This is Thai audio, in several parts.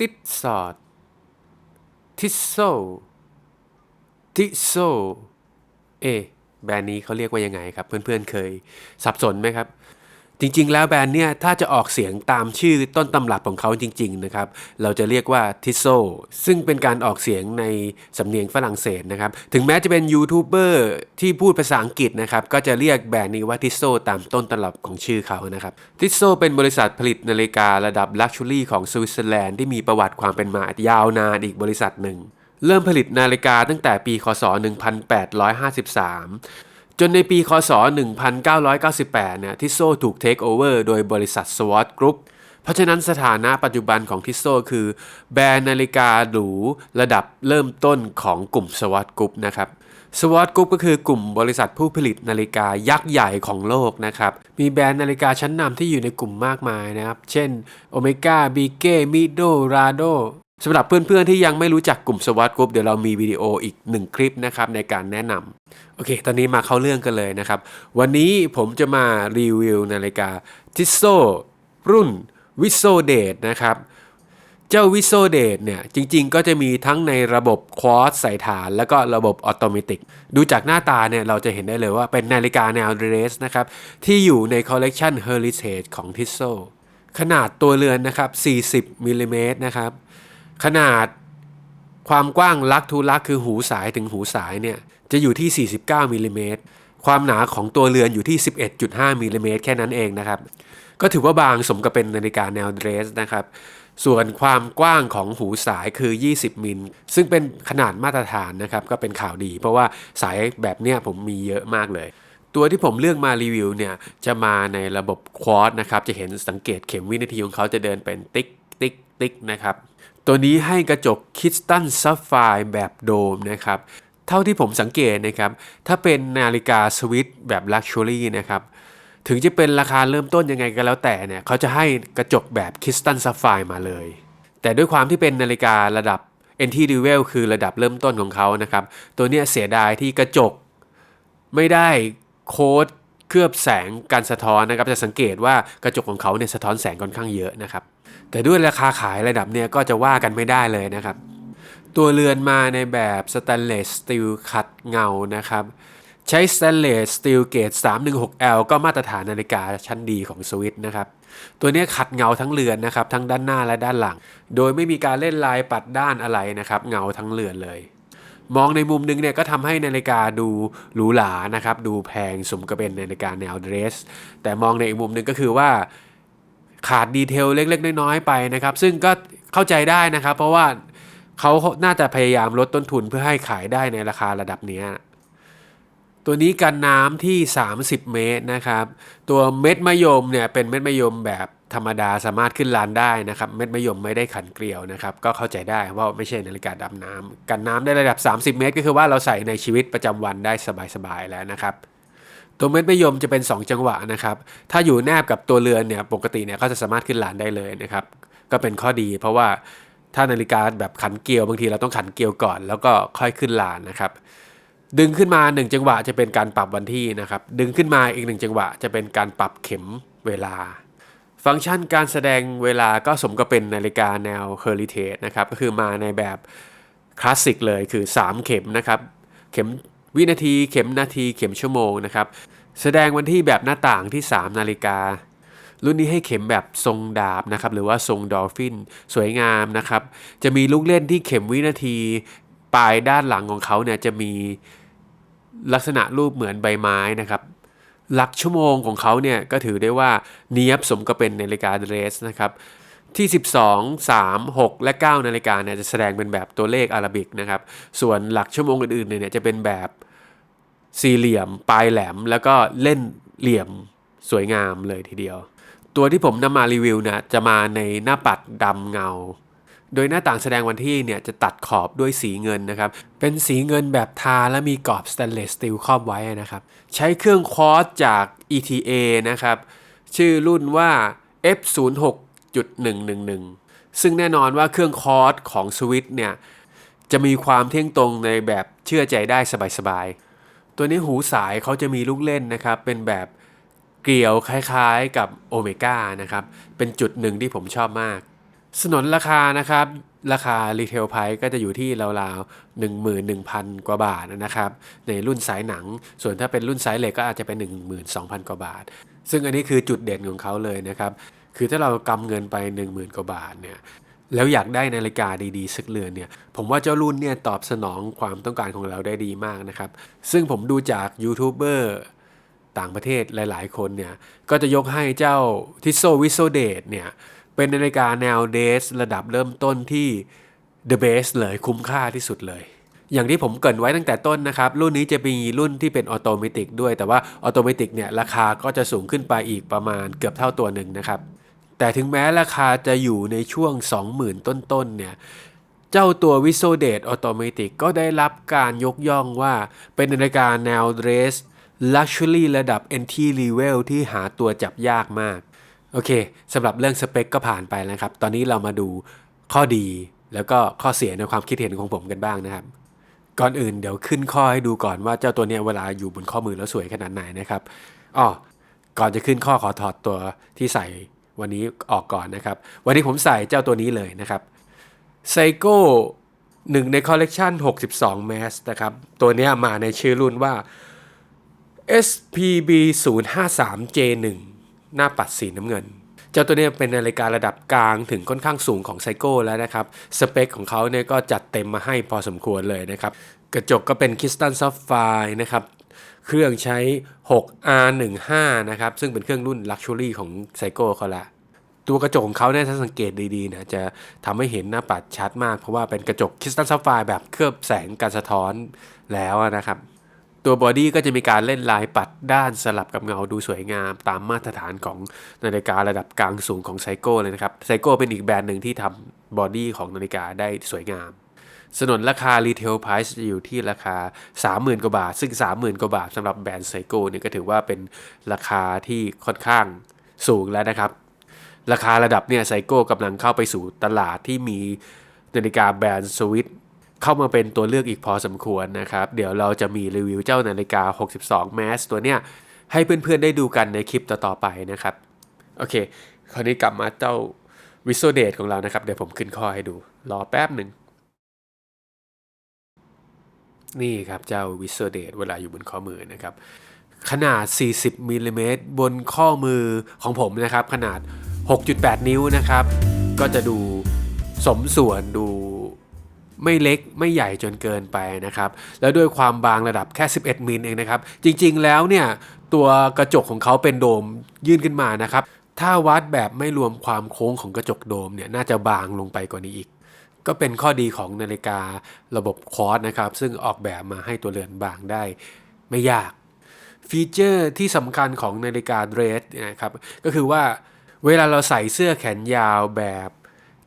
ติดสอด ทิสโซ ทิโซ เอ แบรนด์นี้เขาเรียกว่ายังไงครับ เพื่อนๆเคยสับสนไหมครับ จริงๆ แล้วแบรนด์เนี่ยถ้าจะออกเสียงตามชื่อต้นตำรับของเขาจริง ๆ นะครับ เราจะเรียกว่าทิโซซึ่งเป็นการออกเสียงในสำเนียงฝรั่งเศสนะครับ ถึงแม้จะเป็นยูทูบเบอร์ที่พูดภาษาอังกฤษนะครับ ก็จะเรียกแบรนด์นี้ว่าทิโซตามต้นตำรับของชื่อเขานะครับทิโซเป็นบริษัทผลิตนาฬิการะดับลักชัวรี่ของสวิตเซอร์แลนด์ที่มีประวัติความเป็นมายาวนานอีกบริษัทหนึ่ง เริ่มผลิตนาฬิกาตั้งแต่ปีคศ 1853 จนในปีคศ 1998 เนี่ยทิสโซถูกเทคโอเวอร์โดยบริษัท SWOT Group เพราะฉะนั้นสถานะปัจจุบันของทิสโซคือ แบรนด์นาฬิกาหรูระดับเริ่มต้นของกลุ่ม SWOT Group นะครับ SWOT Group ก็คือกลุ่มบริษัทผู้ผลิตนาฬิกายักษ์ใหญ่ของโลกนะครับ มีแบรนด์นาฬิกาชั้นนำที่อยู่ในกลุ่มมากมายนะครับ เช่น Omega, b i g e Mido, Rado สำหรับเพื่อนๆที่ยังไม่รู้จักกลุ่ม SWOT Group เดี๋ยวเรามีวิดีโออีกหนึ่งคลิปนะครับในการแนะนำโอเค ตอนนี้มาเข้าเรื่องกันเลยนะครับ วันนี้ผมจะมารีวิวนาฬิกาทิสโซรุ่นวิโซเดตนะครับ เจ้าวิโซเดตเนี่ยจริงๆก็จะมีทั้งในระบบควอตใส่ฐาน แล้วก็ระบบออโตเมติกดูจากหน้าตาเนี่ยเราจะเห็นได้เลยว่าเป็นนาฬิกาแนวเรสนะครับ ที่อยู่ในคอลเลกชัน Heritage ของทิสโซขนาดตัวเรือนนะครับ 40มิลลิเมตรนะครับ ขนาดความกว้างลักทูลักคือหูสายถึงหูสายเนี่ยจะอยู่ที่ 49มิลลิเมตรความหนาของตัวเรือนอยู่ที่ 11.5มิลลิเมตรแค่นั้นเองนะครับ ก็ถือว่าบางสมกับเป็นนาฬิกาแนวเดรสนะครับ ส่วนความกว้างของหูสายคือ 20 มิล ซึ่งเป็นขนาดมาตรฐานนะครับ ก็เป็นข่าวดี เพราะว่าสายแบบเนี้ยผมมีเยอะมากเลย ตัวที่ผมเลือกมารีวิวเนี่ย จะมาในระบบควอตนะครับ จะเห็นสังเกตเข็มวินาทีของเขาจะเดินเป็นติ๊กติ๊กติ๊กนะครับ ตัวนี้ให้กระจกคิสตันซัฟไฟแบบโดมนะครับ เท่าที่ผมสังเกตนะครับ ถ้าเป็นนาฬิกาสวิตแบบลักชัวรี่นะครับถึงจะเป็นราคาเริ่มต้นยังไงก็แล้วแต่เนี่ยเขาจะให้กระจกแบบคิสตันซัฟไฟมาเลย แต่ด้วยความที่เป็นนาฬิการะดับ entry level คือระดับเริ่มต้นของเขานะครับ ตัวเนี้ยเสียดายที่กระจก ไม่ได้โค้ด เคลือบแสงการสะท้อนนะครับจะสังเกตว่ากระจกของเขาเนี่ยสะท้อนแสงค่อนข้างเยอะนะครับแต่ด้วยราคาขายระดับเนี่ยก็จะว่ากันไม่ได้เลยนะครับ ตัวเรือนมาในแบบสแตนเลสสตีลขัดเงานะครับใช้สแตนเลสสตีลเกรด 316L ก็มาตรฐานนาฬิกาชั้นดีของสวิตนะครับ ตัวนี้ขัดเงาทั้งเรือนนะครับ ทั้งด้านหน้าและด้านหลัง โดยไม่มีการเล่นลายปัดด้านอะไรนะครับ เงาทั้งเรือนเลย มองในมุมนึงเนี่ยก็ทำให้นาฬิกาดูหรูหรานะครับ ดูแพงสมกับเป็นนาฬิกาแนวเดรส แต่มองในอีกมุมหนึงก็คือว่าขาดดีเทลเล็ก ๆ น้อย ๆ ไปนะครับ ซึ่งก็เข้าใจได้นะครับ เพราะว่าเขาน่าจะพยายามลดต้นทุนเพื่อให้ขายได้ในราคาระดับนี้ตัวนี้กันน้ำที่ 30 เมตรนะครับ ตัวเม็ดมะยมเนี่ยเป็นเม็ดมะยมแบบ ธรรมดาสามารถขึ้นลานได้นะครับเม็ดมะยมไม่ได้ขันเกลียวนะครับก็เข้าใจได้ว่าไม่ใช่นาฬิกาดำน้ำกันน้ำได้ระดับ 30 เมตร ก็คือว่าเราใส่ในชีวิตประจำวันได้สบายๆแล้วนะครับตัวเม็ดมะยมจะเป็น 2 จังหวะนะครับถ้าอยู่แนบกับตัวเรือนเนี่ยปกติเนี่ยเขาจะสามารถขึ้นลานได้เลยนะครับก็เป็นข้อดี เพราะว่าถ้านาฬิกาแบบขันเกลียวบางทีเราต้องขันเกลียวก่อน แล้วก็ค่อยขึ้นลานนะครับดึงขึ้นมา 1 จังหวะจะเป็นการปรับวันที่นะครับดึงขึ้นมาอีก 1 จังหวะจะเป็นการปรับเข็มเวลา ฟังก์ชันการแสดงเวลาก็สมกับเป็นนาฬิกาแนว Heritage นะครับ ก็คือมาในแบบคลาสสิกเลยคือ 3 เข็มนะครับ เข็มวินาทีเข็มนาทีเข็มชั่วโมงนะครับ แสดงวันที่แบบหน้าต่างที่ 3 นาฬิกา รุ่นนี้ให้เข็มแบบทรงดาบนะครับหรือว่าทรงดอลฟินสวยงามนะครับ จะมีลูกเล่นที่เข็มวินาที ปลายด้านหลังของเขาเนี่ยจะมีลักษณะรูปเหมือนใบไม้นะครับ หลักชั่วโมงของเขาเนี่ยก็ถือได้ว่าเนียบสมกับเป็นนาฬิกาเดรสนะครับที่ 12 3 6 และ 9 นาฬิกาเนี่ยจะแสดงเป็นแบบตัวเลขอาราบิกนะครับ ส่วนหลักชั่วโมงอื่นๆเนี่ยจะเป็นแบบสี่เหลี่ยม ปลายแหลม แล้วก็เล่นเหลี่ยมสวยงามเลยทีเดียว ตัวที่ผมนำมารีวิวเนี่ยจะมาในหน้าปัดดำเงา โดยหน้าต่างแสดงวันที่เนี่ยจะตัดขอบด้วยสีเงินนะครับ เป็นสีเงินแบบทาและมีกรอบสแตนเลสสตีลครอบไว้นะครับ ใช้เครื่องคอร์สจาก ETA นะครับ ชื่อรุ่นว่า F06.111 ซึ่งแน่นอนว่าเครื่องคอร์สของสวิตเนี่ยจะมีความเที่ยงตรงในแบบเชื่อใจได้สบายๆ ตัวนี้หูสายเขาจะมีลูกเล่นนะครับ เป็นแบบเกลียวคล้ายๆกับโอเมก้านะครับ เป็นจุดหนึ่งที่ผมชอบมาก สนนราคานะครับ ราคารีเทลไพก็จะอยู่ที่ราวๆ 11,000 กว่าบาทนะครับ ในรุ่นสายหนัง ส่วนถ้าเป็นรุ่นสายเหล็กก็อาจจะเป็น 12,000 กว่าบาท ซึ่งอันนี้คือจุดเด่นของเขาเลยนะครับ คือถ้าเรากำเงินไป 10,000 กว่าบาทเนี่ยแล้วอยากได้นาฬิกาดีๆสักเรือนเนี่ยผมว่าเจ้ารุ่นเนี่ยตอบสนองความต้องการของเราได้ดีมากนะครับ ซึ่งผมดูจากยูทูบเบอร์ต่างประเทศหลายๆ คนเนี่ยก็จะยกให้เจ้าทิโซวิโซเดตเนี่ย เป็นนาฬิกาแนวเดสระดับเริ่มต้นที่ the best เลยคุ้มค่าที่สุดเลย อย่างที่ผมเกรินไว้ตั้งแต่ต้นนะครับ รุ่นนี้จะมีรุ่นที่เป็นออโตเมติกด้วย แต่ว่าออโตเมติกเนี่ยราคาก็จะสูงขึ้นไปอีกประมาณเกือบเท่าตัวหนึ่งนะครับ แต่ถึงแม้ราคาจะอยู่ในช่วง 20,000 ต้นๆเนี่ยเจ้าตัว v i s o d a t Automatic ก็ได้รับการยกย่องว่าเป็นนาฬิกาแนวเดรส Luxury ระดับ entry level ที่หาตัวจับยากมาก โอเคสำหรับเรื่องสเปคก็ผ่านไปแล้วครับ ตอนนี้เรามาดูข้อดีแล้วก็ข้อเสียในความคิดเห็นของผมกันบ้างนะครับ ก่อนอื่นเดี๋ยวขึ้นข้อให้ดูก่อนว่าเจ้าตัวเนี้ยเวลาอยู่บนข้อมือแล้วสวยขนาดไหนนะครับอ๋อก่อนจะขึ้นข้อขอถอดตัวที่ใส่วันนี้ออกก่อนนะครับ วันนี้ผมใส่เจ้าตัวนี้เลยนะครับไซโก้หนึ่งในคอลเลกชัน62 m a s นะครับ ตัวเนี้ยมาในชื่อรุ่นว่า SPB 0 5 3 J1 หน้าปัดสีน้ำเงิน เจ้าตัวนี้เป็นนาฬิการะดับกลางถึงค่อนข้างสูงของไซโก้แล้วนะครับ สเปคของเขาเนี่ยก็จัดเต็มมาให้พอสมควรเลยนะครับ กระจกก็เป็นคริสตัลซัฟไฟนะครับเครื่องใช้ 6R15 นะครับ ซึ่งเป็นเครื่องรุ่น Luxury ของไซโก้เขาละ ตัวกระจกของเขาเนี่ยถ้าสังเกตดีๆนะจะทำให้เห็นหน้าปัดชัดมาก เพราะว่าเป็นกระจกคริสตัลซัฟไฟแบบเคลือบแสงการสะท้อนแล้วนะครับ ตัวบอดี้ก็จะมีการเล่นลายปัดด้านสลับกับเงาดูสวยงาม ตามมาตรฐานของนาฬิการะดับกลางสูงของไซโก้เลยนะครับไซโก้เป็นอีกแบรนด์หนึ่งที่ทำบอดี้ของนาฬิกาได้สวยงาม สนนราคารีเทลไพรซ์จะอยู่ที่ราคา 30,000 กว่าบาท ซึ่ง 30,000 กว่าบาทสำหรับแบรนด์ไซโก้เนี่ยก็ถือว่าเป็นราคาที่ค่อนข้างสูงแล้วนะครับ ราคาระดับเนี่ยไซโก้กำลังเข้าไปสู่ตลาดที่มีนาฬิกาแบรนด์สวิต เข้ามาเป็นตัวเลือกอีกพอสมควรนะครับ เดี๋ยวเราจะมีรีวิวเจ้านาฬิกา 62 Mass ตัวเนี้ยให้เพื่อนๆได้ดูกันในคลิปต่อๆไปนะครับ โอเค คราวนี้กลับมาเจ้าวิโซเดตของเรานะครับ เดี๋ยวผมขึ้นข้อให้ดู รอแป๊บหนึ่ง นี่ครับเจ้าวิโซเดตเวลาอยู่บนข้อมือนะครับ ขนาด 40มิลลิเมตรบนข้อมือของผมนะครับ ขนาด 6.8 นิ้วนะครับ ก็จะดูสมส่วนดู ไม่เล็กไม่ใหญ่จนเกินไปนะครับแล้วด้วยความบางระดับแค่ 11 มิลเองนะครับ จริงๆแล้วเนี่ยตัวกระจกของเขาเป็นโดมยื่นขึ้นมานะครับ ถ้าวัดแบบไม่รวมความโค้งของกระจกโดมเนี่ยน่าจะบางลงไปกว่านี้อีก ก็เป็นข้อดีของนาฬิการะบบคอร์สนะครับ ซึ่งออกแบบมาให้ตัวเรือนบางได้ไม่ยาก ฟีเจอร์ที่สำคัญของนาฬิกาเดรสนะครับก็คือว่าเวลาเราใส่เสื้อแขนยาวแบบ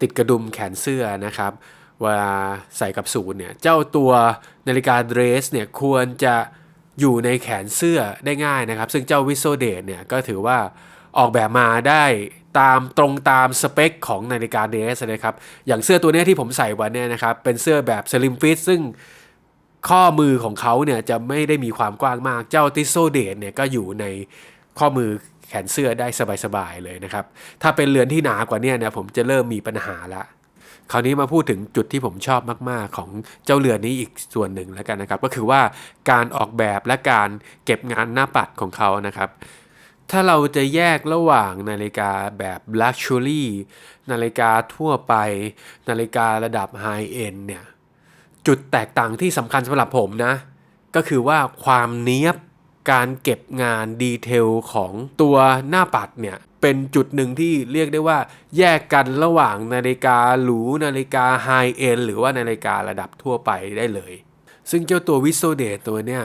ติดกระดุมแขนเสื้อนะครับ เวลาใส่กับสูทเนี่ยเจ้าตัวนาฬิกาเดรสเนี่ยควรจะอยู่ในแขนเสื้อได้ง่ายนะครับ ซึ่งเจ้าวิโซเดตเนี่ยก็ถือว่าออกแบบมาได้ตามตรงตามสเปคของนาฬิกาเดรสเลยครับ อย่างเสื้อตัวนี้ที่ผมใส่วันเนี่ยนะครับ เป็นเสื้อแบบสลิมฟิตซึ่งข้อมือของเขาเนี่ยจะไม่ได้มีความกว้างมาก เจ้าติโซเดตเนี่ยก็อยู่ในข้อมือแขนเสื้อได้สบายๆเลยนะครับ ถ้าเป็นเรือนที่หนากว่านี้เนี่ยผมจะเริ่มมีปัญหาละ คราวนี้มาพูดถึงจุดที่ผมชอบมาก ๆ ของเจ้าเรือนี้อีกส่วนหนึ่งแล้วกันนะครับ ก็คือว่าการออกแบบและการเก็บงานหน้าปัดของเขานะครับ ถ้าเราจะแยกระหว่างนาฬิกาแบบ Luxury นาฬิกาทั่วไป นาฬิการะดับ High End เนี่ย จุดแตกต่างที่สำคัญสำหรับผมนะ ก็คือว่าความเนี้ยบ การเก็บงานดีเทลของตัวหน้าปัดเนี่ยเป็นจุดหนึ่งที่เรียกได้ว่าแยกกันระหว่างนาฬิกาหรูนาฬิกาไฮเอ็นหรือว่านาฬิการะดับทั่วไปได้เลย ซึ่งเจ้าตัววิโซเดตตัวเนี่ย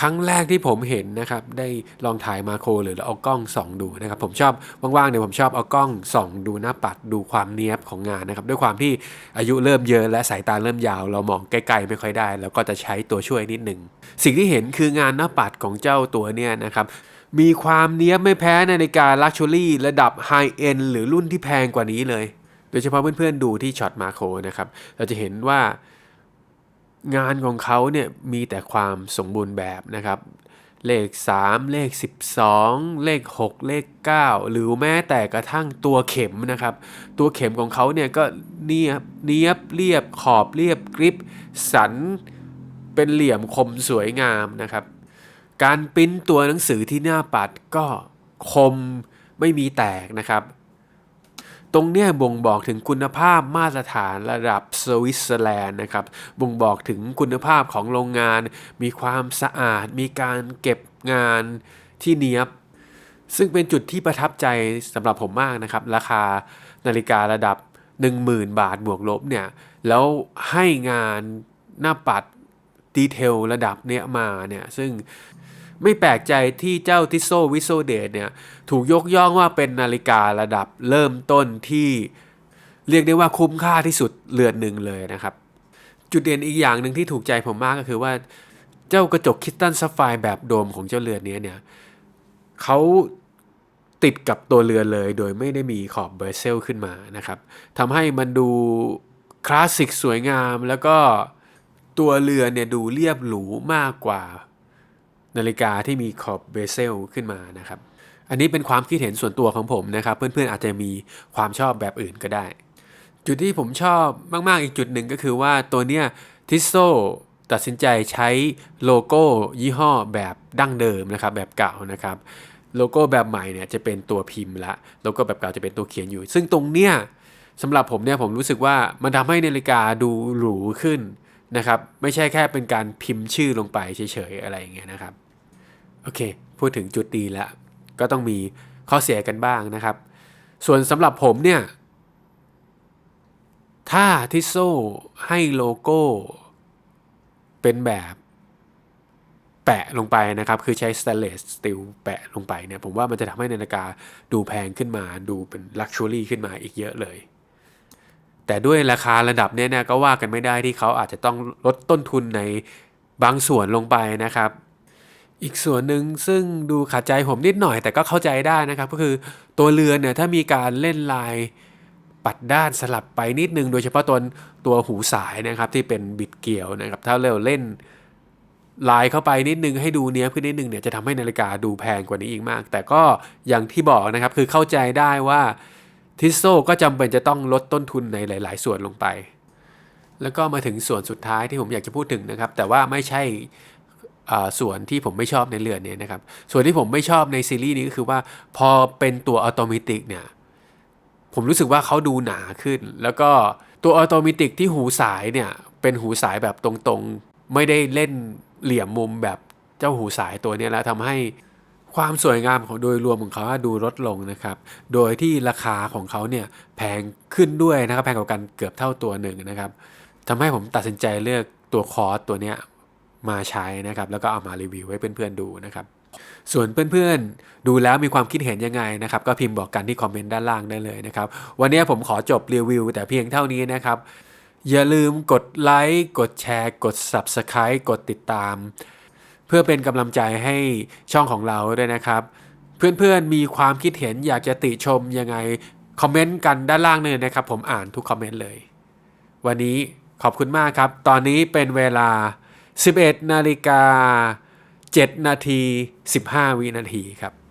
ครั้งแรกที่ผมเห็นนะครับ ได้ลองถ่ายมาโครหรือเอากล้องส่องดูนะครับ ผมชอบว่างๆเนี่ยผมชอบเอากล้องส่องดูหน้าปัดดูความเนี้ยบของงานนะครับ ด้วยความที่อายุเริ่มเยอะและสายตาเริ่มยาว เรามองใกล้ๆไม่ค่อยได้ แล้วก็จะใช้ตัวช่วยนิดหนึ่งสิ่งที่เห็นคืองานหน้าปัดของเจ้าตัวเนี่ยนะครับมีความเนี้ยบไม่แพ้นาฬิกาลักชัวรี่ระดับไฮเอ็นหรือรุ่นที่แพงกว่านี้เลย โดยเฉพาะเพื่อนๆดูที่ช็อตมาโครนะครับเราจะเห็นว่า งานของเขาเนี่ยมีแต่ความสมบูรณ์แบบนะครับ เลข 3 เลข 12 เลข 6 เลข 9 หรือแม้แต่กระทั่งตัวเข็มนะครับ ตัวเข็มของเขาเนี่ยก็เนียบเนียบเรียบขอบเรียบกริบสันเป็นเหลี่ยมคมสวยงามนะครับ การปิ้นตัวหนังสือที่หน้าปัดก็คมไม่มีแตกนะครับ ตรงเนี้ยบ่งบอกถึงคุณภาพมาตรฐานระดับสวิตเซอร์แลนด์นะครับ บ่งบอกถึงคุณภาพของโรงงาน มีความสะอาด มีการเก็บงานที่เนียบ ซึ่งเป็นจุดที่ประทับใจสำหรับผมมากนะครับ ราคานาฬิการะดับ 10,000 บาทบวกลบเนี่ย แล้วให้งานหน้าปัดดีเทลระดับเนี้ยมาเนี่ย ซึ่ง ไม่แปลกใจที่เจ้าทิโซวิโซเดตเนี่ยถูกยกย่องว่าเป็นนาฬิการะดับเริ่มต้นที่เรียกได้ว่าคุ้มค่าที่สุดเรือนหนึ่งเลยนะครับ จุดเด่นอีกอย่างหนึ่งที่ถูกใจผมมากก็คือว่าเจ้ากระจกคิสตัลซัฟไฟแบบโดมของเจ้าเรือนนี้เนี่ยเขาติดกับตัวเรือนเลยโดยไม่ได้มีขอบเบอร์เซลขึ้นมานะครับทำให้มันดูคลาสสิกสวยงามแล้วก็ตัวเรือนเนี่ยดูเรียบหรูมากกว่า นาฬิกาที่มีขอบเบเซลขึ้นมานะครับ อันนี้เป็นความคิดเห็นส่วนตัวของผมนะครับ เพื่อนๆอาจจะมีความชอบแบบอื่นก็ได้ จุดที่ผมชอบมากๆอีกจุดหนึ่งก็คือว่าตัวเนี้ยทิสโซตัดสินใจใช้โลโก้ยี่ห้อแบบดั้งเดิมนะครับ แบบเก่านะครับโลโก้แบบใหม่เนี่ยจะเป็นตัวพิมพ์ละโลโก้แบบเก่าจะเป็นตัวเขียนอยู่ ซึ่งตรงเนี้ยสำหรับผมเนี่ยผมรู้สึกว่ามันทำให้นาฬิกาดูหรูขึ้นนะครับ ไม่ใช่แค่เป็นการพิมพ์ชื่อลงไปเฉยๆอะไรอย่างเงี้ยนะครับ โอเค พูดถึงจุดดีแล้ว ก็ต้องมีข้อเสียกันบ้างนะครับ ส่วนสำหรับผมเนี่ย ถ้าทิโซให้โลโก้ เป็นแบบแปะลงไปนะครับ คือใช้ stainless steel แปะลงไปเนี่ย ผมว่ามันจะทำให้นาฬิกาดูแพงขึ้นมา ดูเป็น luxury ขึ้นมาอีกเยอะเลย แต่ด้วยราคาระดับเนี้ยเนี่ยก็ว่ากันไม่ได้ที่เขาอาจจะต้องลดต้นทุนในบางส่วนลงไปนะครับ อีกส่วนหนึ่งซึ่งดูขัดใจผมนิดหน่อยแต่ก็เข้าใจได้นะครับ ก็คือตัวเรือนเนี่ยถ้ามีการเล่นลายปัดด้านสลับไปนิดนึง โดยเฉพาะตัวตัวหูสายนะครับที่เป็นบิดเกี่ยวนะครับ ถ้าเราเล่นลายเข้าไปนิดนึงให้ดูเนี้ยขึ้นนิดนึงเนี่ยจะทำให้นาฬิกาดูแพงกว่านี้อีกมาก แต่ก็อย่างที่บอกนะครับคือเข้าใจได้ว่าทิสโซก็จำเป็นจะต้องลดต้นทุนในหลาย ๆ ส่วนลงไป แล้วก็มาถึงส่วนสุดท้ายที่ผมอยากจะพูดถึงนะครับ แต่ว่าไม่ใช่ ส่วนที่ผมไม่ชอบในเรือนเนี้นะครับ ส่วนที่ผมไม่ชอบในซีรีส์นี้ก็คือว่าพอเป็นตัวอัตโนมัติเนี่ยผมรู้สึกว่าเขาดูหนาขึ้น แล้วก็ตัวอัตโนมัติที่หูสายเนี่ยเป็นหูสายแบบตรงๆ ไม่ได้เล่นเหลี่ยมมุมแบบเจ้าหูสายตัวนี้แล้วทำให้ความสวยงามของโดยรวมของเขาดูลดลงนะครับ โดยที่ราคาของเขาเนี่ยแพงขึ้นด้วยนะครับแพงกว่ากันเกือบเท่าตัวหนึ่งนะครับทำให้ผมตัดสินใจเลือกตัวคอร์สตัวเนี้ย มาใช้นะครับ แล้วก็เอามารีวิวให้เพื่อนๆดูนะครับส่วนเพื่อนๆ ดูแล้วมีความคิดเห็นยังไงนะครับ ก็พิมพ์บอกกันที่คอมเมนต์ด้านล่างได้เลยนะครับ วันนี้ผมขอจบรีวิวแต่เพียงเท่านี้นะครับ อย่าลืมกดไลค์กดแชร์ กด Subscribe กดติดตาม เพื่อเป็นกำลังใจให้ช่องของเราด้วยนะครับ เพื่อนๆมีความคิดเห็นอยากจะติชมยังไง คอมเมนต์กันด้านล่างเลยนะครับ ผมอ่านทุกคอมเมนต์เลย วันนี้ขอบคุณมากครับ ตอนนี้เป็นเวลา 11 นาฬิกา 7 นาที 15 วินาทีครับ